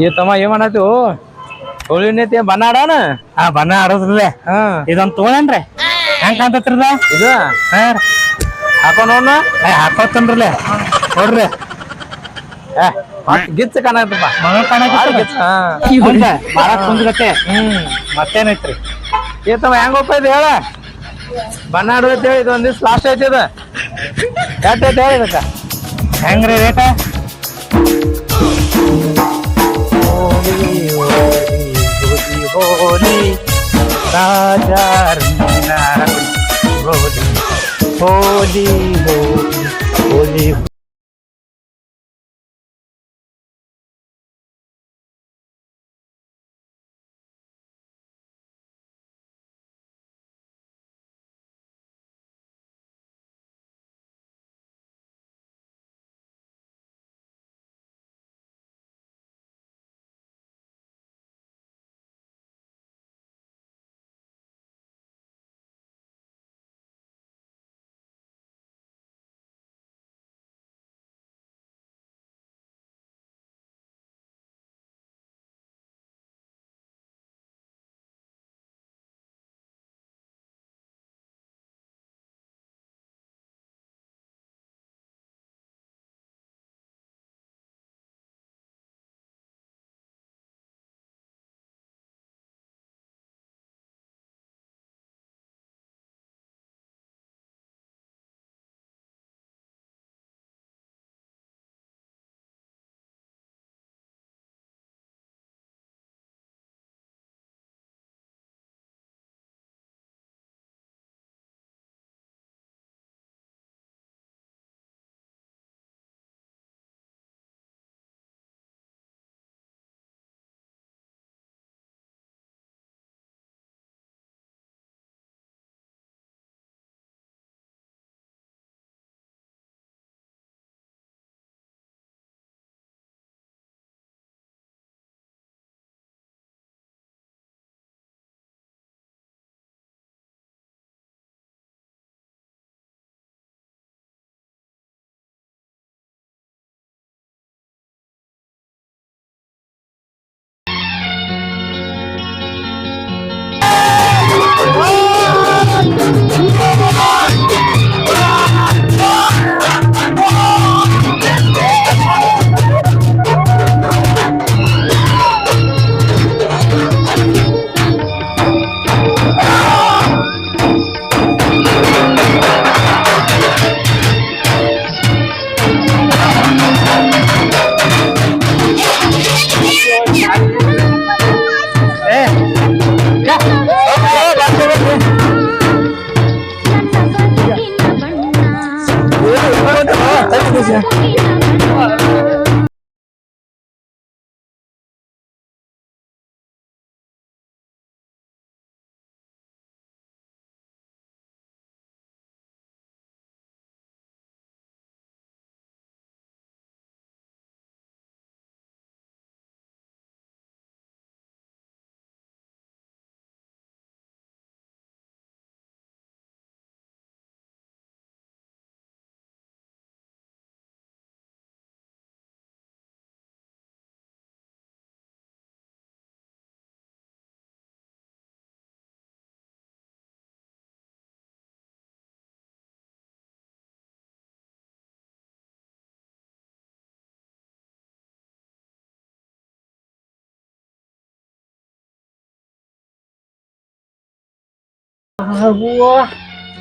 ಈ ತಮ್ಮ ಏನ್ ಮಾಡಾತು ಹೋಳಿ ನೀತಿ ಬಣ್ಣ ಆಡೋಣ ಆ ಬಣ್ಣ ಆಡೋದ್ರಲ್ಲ. ಹಾ. ಇದೊಂದ್ ಹೆಂಗೆ ಹೆಂಗ್ ಕಾಣ್ತತ್ರದ ಇದು? ಹಾ. ಹಾಕೋ ನೋಡ್ನ ಹಾಕೋತನ್ರಲ್ಲ. ನೋಡ್ರಿ ಏ, ಗಿಚ್ಚ ಕಾಣತ್ತಪ್ಪ ಮಗ ಕಾಣಕತ್ತದ? ಹಾ. ಮಾರಾಕ್ ಕುಂದ್ಗತ್ತೆ ಹ್ಮ್. ಮತ್ತೇನೈತ್ರಿ? ಏ ತಮ್ಮ ಹೆಂಗ್ ಹೋಗ್ತಾ ಇದೆ ಹೇಳ? ಬಣ್ಣ ಆಡೋದ್ ಹೇಳಿ ಇದು ದಿವ್ಸ ಲಾಸ್ಟ್ ಐತಿ ಇದು. ಎಷ್ಟ್ ಐತಿ ಹೇಳಿ ಇದಕ್ಕ? ಹೆಂಗ್ರಿ ರೇಟ? দিব বলিব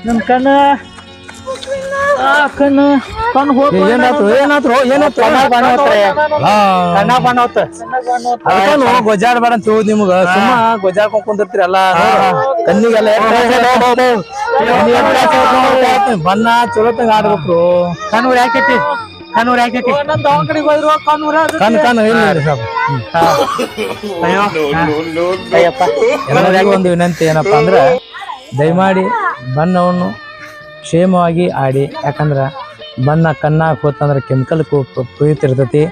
ನನ್ ಕಣ್ಣ ಆ ಕಣ್ಣು ಕಣ್ಣು ಹೋಗ್ ಏನಾಯ್ತು ಏನಾತು ಏನಾತು ಕಣ್ಣ ಬಣ್ಣ ಅದಕ್ಕನು ಗೊಜಾಡ್ಬೇಡ ಅಂತ ಹೇಳುದು ನಿಮ್ಗ ಸುಮ್ಮ ಗೊಜಾಡ್ಕೊಂಡ್ ಕುಂದಿರ್ತೀರಿ ಎಲ್ಲ ಕಣ್ಣಿಗೆಲ್ಲ ಬಣ್ಣ ಚಲೋತಂಗ ಆಡ್ಬೇಕು ಕಣ್ಣೂರ್ ಯಾಕೈತಿ ಕಣ್ಣೂರ್ ಯಾಕೈತಿ ಕಣ್ ಕಣ್ ಸಾಬ್ ಅಯ್ಯೋ ಅಯ್ಯಪ್ಪ ಎಲ್ಲರಿಗೂ ಒಂದು ವಿನಂತಿ ಏನಪ್ಪಾ ಅಂದ್ರೆ ದಯಮಾಡಿ ಬಣ್ಣವನ್ನು ಕ್ಷೇಮವಾಗಿ ಆಡಿ ಯಾಕಂದ್ರೆ ಬಣ್ಣ ಕಣ್ಣಾಗ ಹೋತಂದ್ರೆ ಕೆಮಿಕಲ್ ಕುಯ್ತಿರ್ತೈತಿ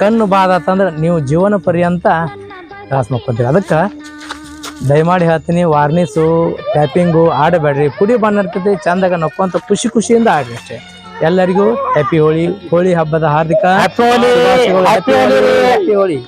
ಕಣ್ಣು ಬಾದ ಆತಂದ್ರೆ ನೀವು ಜೀವನ ಪರ್ಯಂತ ತ್ರಾಸ ಮಾಡ್ಕೊತೀರಿ. ಅದಕ್ಕೆ ದಯಮಾಡಿ ಹೇಳ್ತೀನಿ ವಾರ್ನಿಸು ಟ್ಯಾಪಿಂಗು ಆಡಬೇಡ್ರಿ. ಪುಡಿ ಬಣ್ಣ ಇರ್ತೈತಿ ಚಂದಾಗ ನಕ್ಕೊಂತ ಖುಷಿ ಖುಷಿಯಿಂದ ಆಡ್ರಿ ಅಷ್ಟೇ. ಎಲ್ಲರಿಗೂ ಹ್ಯಾಪಿ ಹೋಳಿ ಹೋಳಿ ಹಬ್ಬದ ಹಾರ್ದಿಕ ಹ್ಯಾಪಿ ಹೋಳಿ, ಹ್ಯಾಪಿ ಹೋಳಿ.